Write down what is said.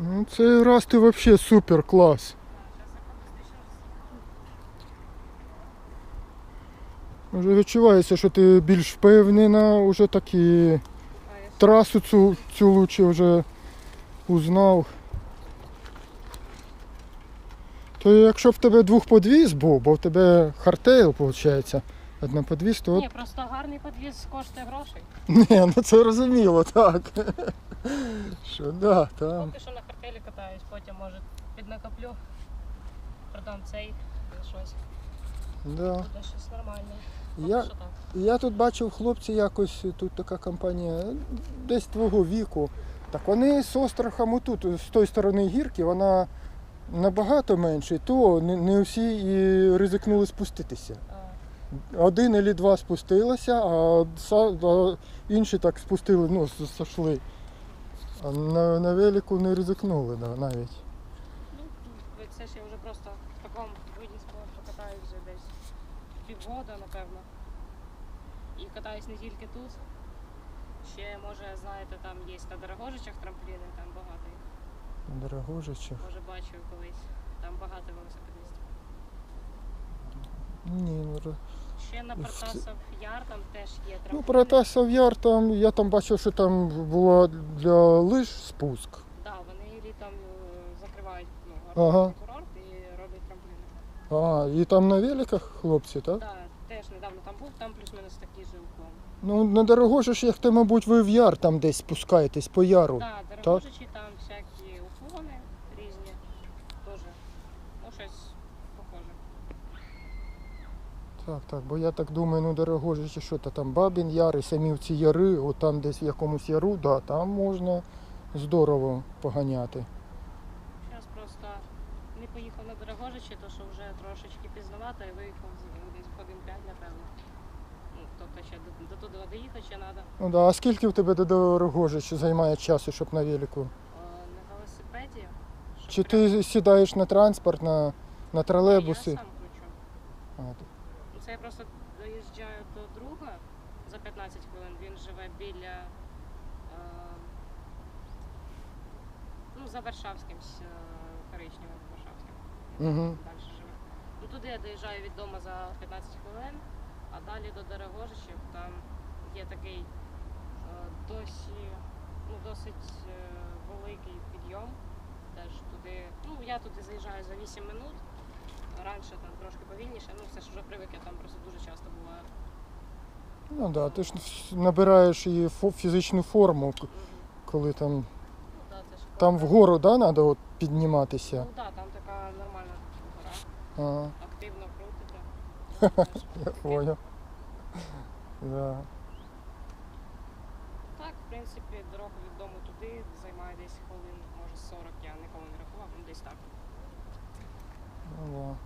Ну, цей раз ти взагалі супер клас. Вже відчувається, що ти більш впевнена, вже так і трасу цю, цю лучше вже узнав. То якщо б в тебе двохподвіз був, бо в тебе хардтейл, виходить, одноподвіз, то Ні, просто гарний підвіз коштує грошей. Ні, ну це розуміло, так. Що да, там. Поки що на картелі катаюсь, потім може піднакоплю. Продам цей щось. Да. Буде щось нормальне. Поки Я, що так. я тут бачив хлопці якось, тут така компанія, десь твого віку. Так вони з острахом тут, з тої сторони гірки, вона набагато менше, то не, не всі і ризикнули спуститися. А, Один або два спустилися, а, са- а інші так спустили, ну, сошли. А на, на велику не ризикнули да, навіть. Ну, це ж я вже просто в такому виді спорту катаюсь вже десь півгода, напевно. І катаюсь не тільки тут. Ще, може, знаєте, там є на Дорогожичах трампліни, там багато їх. Дорогожичах. Може, бачив колись. Там багато велосипедистів. Ні, ну, ро- Ще на Протасов Яр там теж є трампліни. Ну, Протасов Яр там, я там бачив, що там була для лиж спуск. Так, вони літом е, закривають ну, Ага. курорт і роблять трампліни. А, і там на великах хлопці, так? Так, теж недавно там був, там плюс-мінус такий же уклон. Ну, на Дорогожич, як ти, мабуть, ви в яр там десь спускаєтесь по яру. Так, дорогожичі там всякі уклони різні. Теж. Ну, щось. Так, так, бо я так думаю, ну Дорогожичі, що то там Бабін Яр і самі ці яри, от там десь в якомусь яру, да, там можна здорово поганяти. Зараз просто не поїхав на Дорогожичі, то що вже трошечки пізновато і виїхав десь годин 5, напевно. Ну, тобто ще до, до туди доїхати ще треба. Ну да, а скільки в тебе до Дорогожича займає часу, щоб на велику? На велосипеді. щоб Чи прям- ти сідаєш на транспорт, на, на тролейбуси? Я сам кручу. А, ти- Це я просто доїжджаю до друга за 15 хвилин. Він живе біля. Е, ну, за Варшавським, з, е, коричневим Варшавським. Мгм. Далі живе. Ну, туди я доїжджаю від дому за 15 хвилин, а далі до Дорогожичів там є такий е, досі, ну, досить е, великий підйом. Теж туди, ну я туди заїжджаю за 8 минут. Раніше там трошки повільніше, ну все ж вже привик, я там просто дуже часто буваю. Ну так, да, ти ж набираєш фо- фізичну форму, к- коли там, Ну да, це ж там круто. вгору да, треба от підніматися. Ну так, там така нормальна гора, Ага, активно крутите. я понял. Да. Так, в принципі, дорога від дому туди займає десь хвилин, може 40, я ніколи не рахував, ну десь так. Ну, да.